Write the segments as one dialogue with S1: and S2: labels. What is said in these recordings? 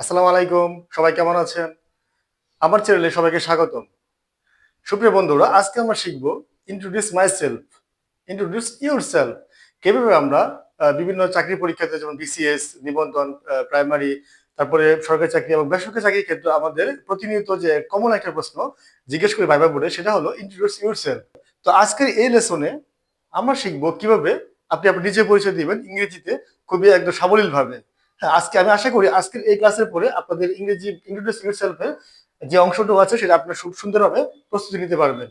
S1: আসসালামু আলাইকুম, সবাই কেমন আছেন? আমার চ্যানেলে সবাইকে স্বাগতম। সুপ্রিয় বন্ধুরা, আজকে আমরা শিখব introduce myself introduce yourself কীভাবে আমরা বিভিন্ন চাকরি পরীক্ষাতে যেমন বিসিএস নিবন্ধন প্রাইমারি তারপরে সরকারি চাকরি এবং বেসরকারি চাকরির ক্ষেত্রে আমাদের প্রতিনিয়ত যে কমন একটা প্রশ্ন জিজ্ঞেস করে ভাইবা বোর্ডে, সেটা হলো ইন্ট্রোডিউস ইউর সেলফ তো আজকের এই লেসনে আমরা শিখব কীভাবে আপনি আপনার নিজের পরিচয় দিবেন ইংরেজিতে খুবই একদম সাবলীল ভাবে হ্যাঁ আজকে আমি আশা করি আজকের এই ক্লাসের পরে আপনাদের ইংরেজি ইন্ট্রোডিউস ইউরসেলফের যে অংশটুকু আছে সেটা আপনারা সুন্দরভাবে প্রস্তুতি নিতে পারবেন।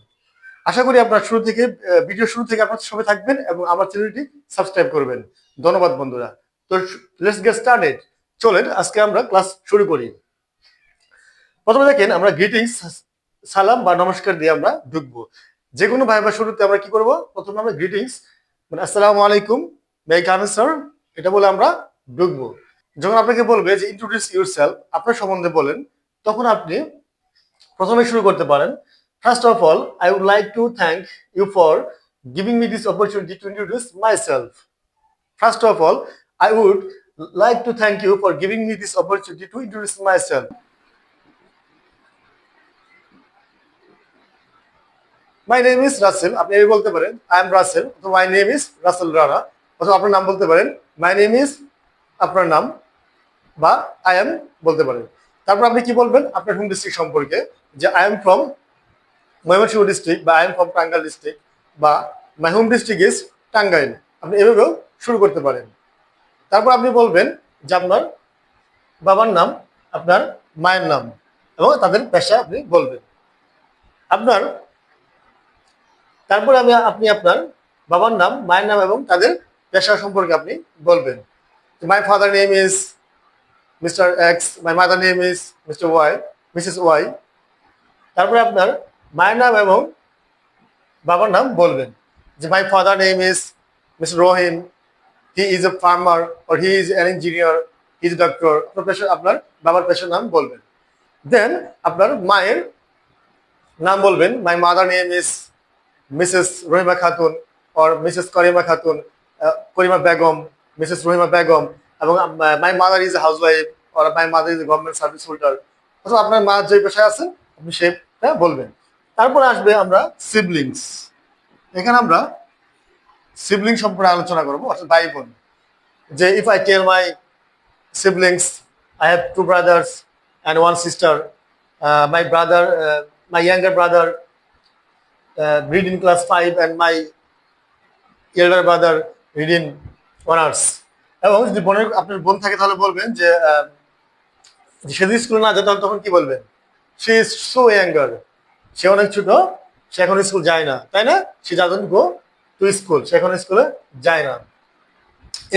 S1: আশা করি আপনার শুরু থেকে ভিডিও শুরু থেকে আপনার সবাই থাকবেন এবং আমার চ্যানেলটি সাবস্ক্রাইব করবেন। ধন্যবাদ, বন্ধুরা। তো লেটস গেট স্টার্টেড চলেন, আজকে আমরা ক্লাস শুরু করি। প্রথমে দেখেন, আমরা গ্রিটিংস সালাম বা নমস্কার দিয়ে আমরা ঢুকবো। যে কোনো ভাই বা শুরুতে আমরা কি করব? প্রথমে আমরা গ্রিটিংস মানে আসসালামু আলাইকুম মে কামিন স্যার এটা বলে আমরা ঢুকবো। যখন আপনাকে বলবে যে ইন্ট্রোডিউস ইউর সেলফ আপনার সম্বন্ধে বলেন, তখন আপনি প্রথমে শুরু করতে পারেন। First of all I would like to thank you for giving me this opportunity to introduce myself first of all I would like to thank you for giving me this opportunity to introduce myself my name is Russell আপনি এই বলতে পারেন I am Rasel অথবা my name is Russell Rana অথবা আপনার নাম বলতে পারেন মাই নেম ইজ আপনার নাম বা আই এম বলতে পারেন। তারপর আপনি কি বলবেন? আপনার হোম ডিস্ট্রিক্ট সম্পর্কে যে I am from Mymensingh district বা I am from Tangail district বা my home district is Tangail. আপনি এভাবেও শুরু করতে পারেন। তারপর আপনি বলবেন যে আপনার বাবার নাম, আপনার মায়ের নাম এবং তাদের পেশা আপনি বলবেন। আপনার, তারপর আমি, আপনি আপনার বাবার নাম, মায়ের নাম এবং তাদের পেশা সম্পর্কে আপনি বলবেন। My father name is Mr X my mother name is Mr Y Mrs Y তারপরে আপনার মায়ের নাম এবং বাবার নাম বলবেন। যে my father name is Mr Rahim he is a farmer or he is an engineer is doctor আপনার পেশা আপনার বাবার পেশার নাম বলবেন। দেন আপনার মায়ের নাম বলবেন my mother name is Mrs Rahima Khatun or Mrs Karima Khatun Karima Begum Mrs Rahima Begum এবং my mother is housewife or my mother is government service holder অথবা আপনার মা যে পেশায় আছেন আপনি সেটা বলবেন। তারপর আসবে আমরা সিবলিংস এখানে আমরা সিবলিং সম্পর্কে আলোচনা করব অর্থাৎ ভাই বোন। যে if I tell my two brothers and one sister uh, my brother uh, my younger brother uh, read in class 5 and my elder brother read in honors এবং যদি বোনের আপনার বোন থাকে তাহলে বলবেন যে সে যদি স্কুলে না তাহলে তখন কি বলবেন? সে ইজ সো ইয়াঙ্গার সে অনেক ছোট, সে এখন স্কুল যায় না। তাই না? সে যাজন গো টু স্কুল সে এখন স্কুলে যায় না।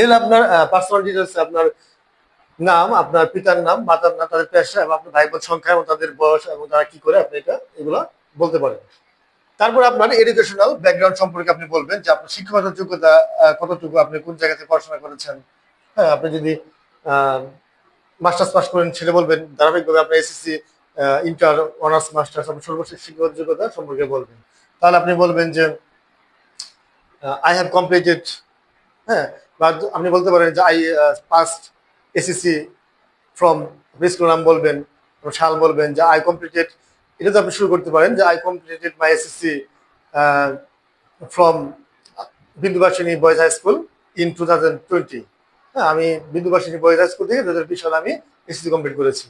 S1: এর আপনার পার্সোনাল ডিটেলস আপনার নাম, আপনার পিতার নাম, মাতার নাম, তাদের পেশা এবং আপনার ভাই বোন সংখ্যা এবং তাদের বয়স এবং তারা কি করে আপনি এটা, এগুলো বলতে পারেন। তারপর আপনার এডুকেশনাল ব্যাকগ্রাউন্ড সম্পর্কে আপনি বলবেন যে আপনার শিক্ষাগত যোগ্যতা কতটুকু, আপনি কোন জায়গাতে পড়াশোনা করেছেন? হ্যাঁ আপনি যদি মাস্টার্স পাস করেন, সেটা বলবেন। ধারাবাহিকভাবে আপনার এসএসসি ইন্টার অনার্স মাস্টার্স আপনার সর্বশেষ শিক্ষাগত যোগ্যতা সম্পর্কে বলবেন। তাহলে আপনি বলবেন যে আই হ্যাভ কমপ্লিটেড হ্যাঁ বা আপনি বলতে পারেন যে I passed SSC from school নাম বলবেন সাল বলবেন যে আই কমপ্লিটেড এটা তো আপনি শুরু করতে পারেন যে I completed my SSC from Bindubasini boys high school in two thousand twenty আমি বিন্দুবাসিনী হাই স্কুল থেকে দু হাজার বিশ সালে আমি এসএসসি কমপ্লিট করেছি।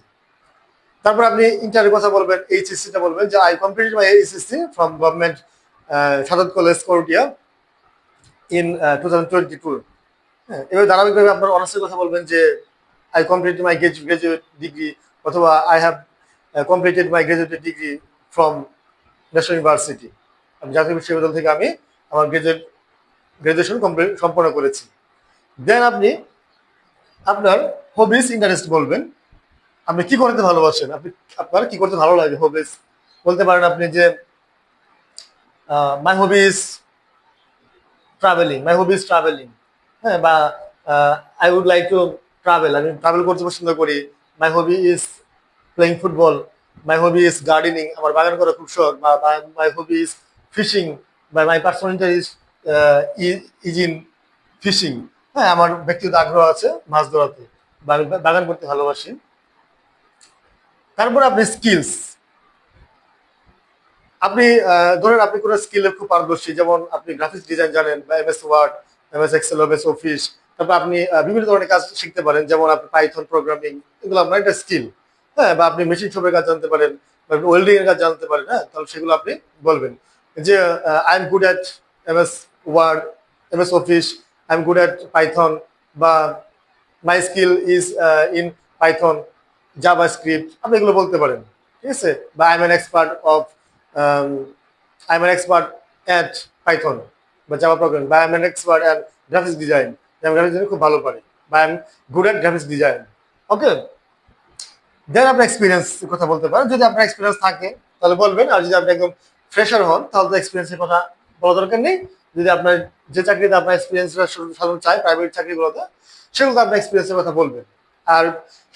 S1: তারপর আপনি ইন্টারের কথা বলবেন এইচএসসিটা বলবেন যে I complete my HSC from government Sadat college Karatia in two thousand twenty two হ্যাঁ এবার ধারাবাহিকভাবে আপনার অনার্সের কথা বলবেন যে I complete my graduate degree অথবা I have completed my graduate degree from national university আমি জাতীয় বিশ্ববিদ্যালয় থেকে আমি আমার গ্রাজুয়েট গ্রাজুয়েশন কমপ্লিট সম্পন্ন করেছি। দেন আপনি আপনার হবিস ইন্টারেস্ট বলবেন। আপনি কি করতে ভালোবাসেন? আপনি আপনার কি করতে ভালো লাগে হবিস বলতে পারেন আপনি যে my hobbies travelling my hobbies travelling হ্যাঁ বা I would like to travel আমি ট্রাভেল করতে পছন্দ করি। My hobby is playing football my hobby is gardening আমার বাগান করা খুব শখ, বা মাই হবি ইজ ফিশিং বা my personal is is in fishing হ্যাঁ আমার ব্যক্তিগত আগ্রহ আছে মাছ ধরাতে। বাগান করতে ভালোবাসি। তারপর আপনি স্কিলস আপনি ধরেন আপনি কোনো স্কিলে খুব পারদর্শী, যেমন আপনি গ্রাফিক্স ডিজাইন জানেন বা MS Word MS Excel MS Office তারপর আপনি বিভিন্ন ধরনের কাজ শিখতে পারেন, যেমন আপনি পাইথন প্রোগ্রামিং এগুলো আপনার একটা স্কিল হ্যাঁ বা আপনি মেশিন শপের কাজ জানতে পারেন, বা ওয়েল্ডিং এর কাজ জানতে পারেন হ্যাঁ তাহলে সেগুলো আপনি বলবেন। যে I am good at MS Word MS Office I am good at Python বা my skill is in Python JavaScript আপনি এগুলো বলতে পারেন, ঠিক আছে? বা I am an expert of I am an expert at Python বা জাভা প্রোগ্রাম বা I am an expert at graphics design আমি গ্রাফিক্স ডিজাইন খুব ভালো পারি, বা I am good at graphics design okay then আপনার এক্সপিরিয়েন্স কথা বলতে পারেন, যদি আপনার এক্সপিরিয়েন্স থাকে, তাহলে বলবেন, আর যদি আপনি একদম ফ্রেশার হন, তাহলে তো এক্সপিরিয়েন্সের কথা বলা দরকার নেই, যদি আপনার যে চাকরিতে আপনার এক্সপিরিয়েন্সটা সাধারণত চাই প্রাইভেট চাকরিগুলোতে, সেগুলোতে আপনার এক্সপিরিয়েন্সের কথা বলবেন আর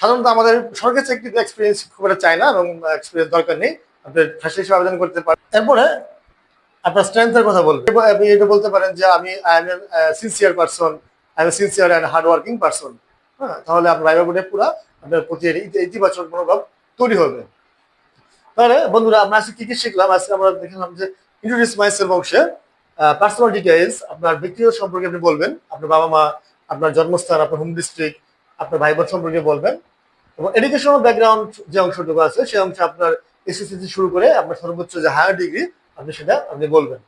S1: সাধারণত আমাদের সরকারি চাকরিতে এক্সপিরিয়েন্স খুব একটা চায় না এবং এক্সপিরিয়েন্স দরকার নেই। আপনি ফ্রেশার হিসেবে আবেদন করতে পারেন। এরপরে আপনার স্ট্রেংথের কথা বলবেন আপনি এটা বলতে পারেন যে আমি I am sincere person I am sincere and hard working person হ্যাঁ তাহলে আপনার ভাইবা বোর্ডে পুরো আপনার প্রতি ইতিবাচক মনোভাব তৈরি হবে। তাহলে বন্ধুরা, আমরা আজকে কি কি শিখলাম? আজকে আমরা দেখলাম যে ইন্ট্রোডিউস মাই সেলফ অংশে পার্সোনাল ডিটেইলস আপনার ব্যক্তিগত সম্পর্কে আপনি বলবেন, আপনার বাবা মা, আপনার জন্মস্থান, আপনার হোম ডিস্ট্রিক্ট আপনার ভাই বোন সম্পর্কে বলবেন। এবং এডুকেশনাল ব্যাকগ্রাউন্ড যে অংশটুকু আছে, সেই অংশে আপনার এসএসসি শুরু করে আপনার সর্বোচ্চ যে হায়ার ডিগ্রি আপনি সেটা আপনি বলবেন।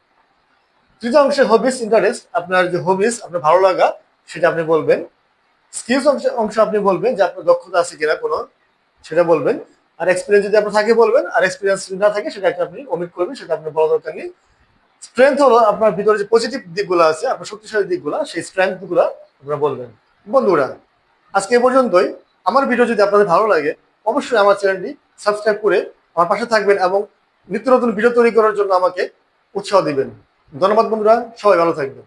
S1: তৃতীয় অংশে হবিস ইন্টারেস্ট আপনার যে হবিস আপনার ভালো লাগা, সেটা আপনি বলবেন। স্কিলস অংশ অংশ আপনি বলবেন যে আপনার দক্ষতা আছে কিনা কোনো, সেটা বলবেন। আর এক্সপিরিয়েন্স যদি আপনার থাকে বলবেন, আর এক্সপিরিয়েন্স যদি না থাকে সেটা আপনি অমিট করবেন, সেটা আপনার বলা দরকার নেই। স্ট্রেংথ হলো আপনার ভিতরে যে পজিটিভ দিকগুলো আছে, আপনার শক্তিশালী দিকগুলো, সেই স্ট্রেংথগুলা আপনারা বলবেন। বন্ধুরা, আজকে এ পর্যন্তই। আমার ভিডিও যদি আপনাদের ভালো লাগে, অবশ্যই আমার চ্যানেলটি সাবস্ক্রাইব করে আমার পাশে থাকবেন এবং নিত্য নতুন ভিডিও তৈরি করার জন্য আমাকে উৎসাহ দিবেন। ধন্যবাদ বন্ধুরা, সবাই ভালো থাকবেন।